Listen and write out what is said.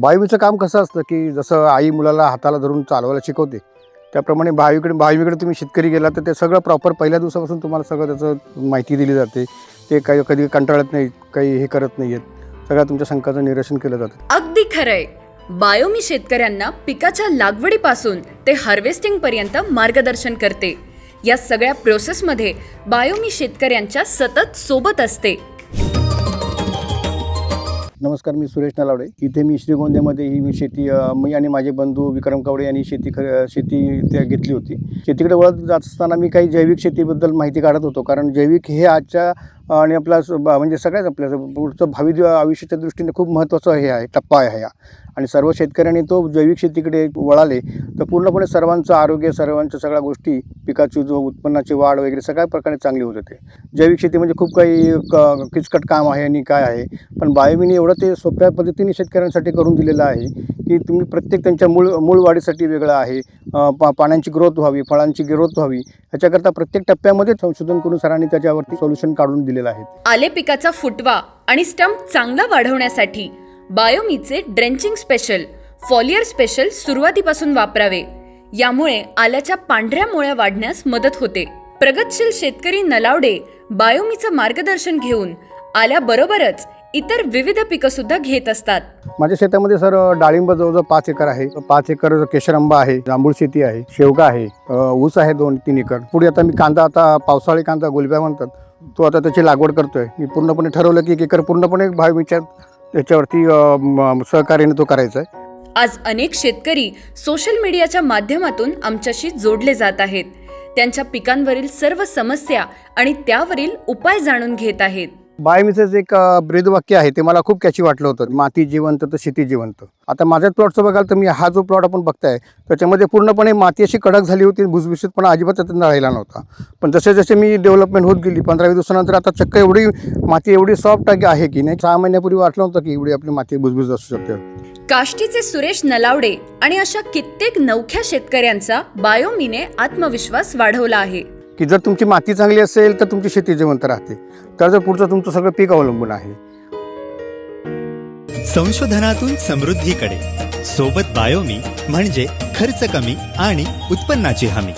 बायोमीचं काम कसं असतं की जसं आई मुलाला हाताला धरून चालवायला शिकवते त्याप्रमाणे बायोकडे बायोमीकडे तुम्ही शेतकरी गेला तर ते सगळं प्रॉपर पहिल्या दिवसापासून तुम्हाला सगळं त्याचं माहिती दिली जाते. ते काही कधी कंटाळत नाही काही हे करत नाही आहेत सगळ्या तुमच्या शंकाचं निरसन केलं जातं. अगदी खरंय. बायोमी शेतकऱ्यांना पिकाच्या लागवडीपासून ते हार्वेस्टिंग पर्यंत मार्गदर्शन करते. या सगळ्या प्रोसेसमध्ये बायोमी शेतकऱ्यांच्या सतत सोबत असते. नमस्कार मी सुरेश नलावडे. इथे मी श्रीगोंद्यामध्ये ही मी शेती मी आणि माझे बंधू विक्रम कावडे यांनी शेती ख शेती त्या घेतली होती. शेतीकडे वळत जात असताना मी काही जैविक शेतीबद्दल माहिती काढत होतो. कारण जैविक हे आजच्या आणि आपला बा- म्हणजे सगळ्याच आपल्या पुढचं भावी आयुष्याच्या दृष्टीने खूप महत्त्वाचं हे आहे टप्पा आहे हा. आणि सर्व शेतकऱ्यांनी तो जैविक शेतीकडे वळाले तर पूर्णपणे सर्वांचं आरोग्य सर्वांच्या सगळ्या गोष्टी पिकाची जो उत्पन्नाची वाढ वगैरे सगळ्या प्रकारे चांगली होत होते. जैविक शेती म्हणजे खूप काही क किचकट काम आहे आणि काय आहे पण बायोमीने एवढं ते सोप्या पद्धतीने शेतकऱ्यांसाठी करून दिलेलं आहे की तुम्ही प्रत्येक त्यांच्या मूळ मूळ वाढीसाठी वेगळं आहे पा पाण्याची ग्रोथ व्हावी फळांची ग्रोथ व्हावी ह्याच्याकरता प्रत्येक टप्प्यामध्ये संशोधन करून सरांनी त्याच्यावरती सोल्युशन काढून दिलेलं आहे. आले पिकाचा फुटवा आणि स्टंप चांगला वाढवण्यासाठी बायोमीचे ड्रेंचिंग स्पेशल फॉलियर स्पेशल सुरुवातीपासून वापरावे. यामुळे आल्याच्या पांढऱ्या मुळ्या वाढण्यास मदत होते. प्रगतशील शेतकरी नलावडे बायोमीचं मार्गदर्शन घेऊन आल्याबरोबरच इतर विविध पिकं सुद्धा घेत असतात. माझ्या शेतामध्ये सर डाळिंब जवळजवळ पाच एकर आहे. पाच एकर केशरंबा आहे जांभूळ शेती आहे शेवगा आहे ऊस आहे दोन तीन एकर. पुढे आता मी कांदा आता पावसाळी कांदा गुलब्या म्हणतात तो आता त्याची लागवड करतोय. मी पूर्णपणे ठरवलं की एक एकर पूर्णपणे भावमीच्या त्याच्यावरती सहकार्याने तो करायचा आहे. आज अनेक शेतकरी सोशल मीडियाच्या माध्यमातून आमच्याशी जोडले जात आहेत. त्यांच्या पिकांवरील सर्व समस्या आणि त्यावरील उपाय जाणून घेत आहेत. बायमीचं जे एक अ, ब्रीदवाक्य आहे ते मला खूप कॅची वाटलं होतं. माती जिवंत तर शेती जिवंत. आता माझ्याच प्लॉटचं बघाल तर मी हा जो प्लॉट आपण बघताय त्याच्यामध्ये पूर्णपणे माती अशी कडक झाली होती भुसभुशीतपणा अजिबात त्यातून राहिला नव्हता. पण जसे जसे मी डेव्हलपमेंट होत गेली पंधरा वीस दिवसानंतर आता चक्क एवढी माती एवढी सॉफ्ट आहे की नाही सहा महिन्यापूर्वी वाटलं होतं की एवढी आपली माती भुसभुस असू शकते. काष्टीचे सुरेश नलावडे आणि अशा कित्येक नवख्या शेतकऱ्यांचा बायोमीने आत्मविश्वास वाढवला आहे. की जर तुमची माती चांगली असेल तर तुमची शेती जिवंत राहते. तर पुढचं तुमचं सगळं पीक अवलंबून आहे. संशोधनातून समृद्धीकडे. सोबत बायोमी म्हणजे खर्च कमी आणि उत्पन्नाची हमी.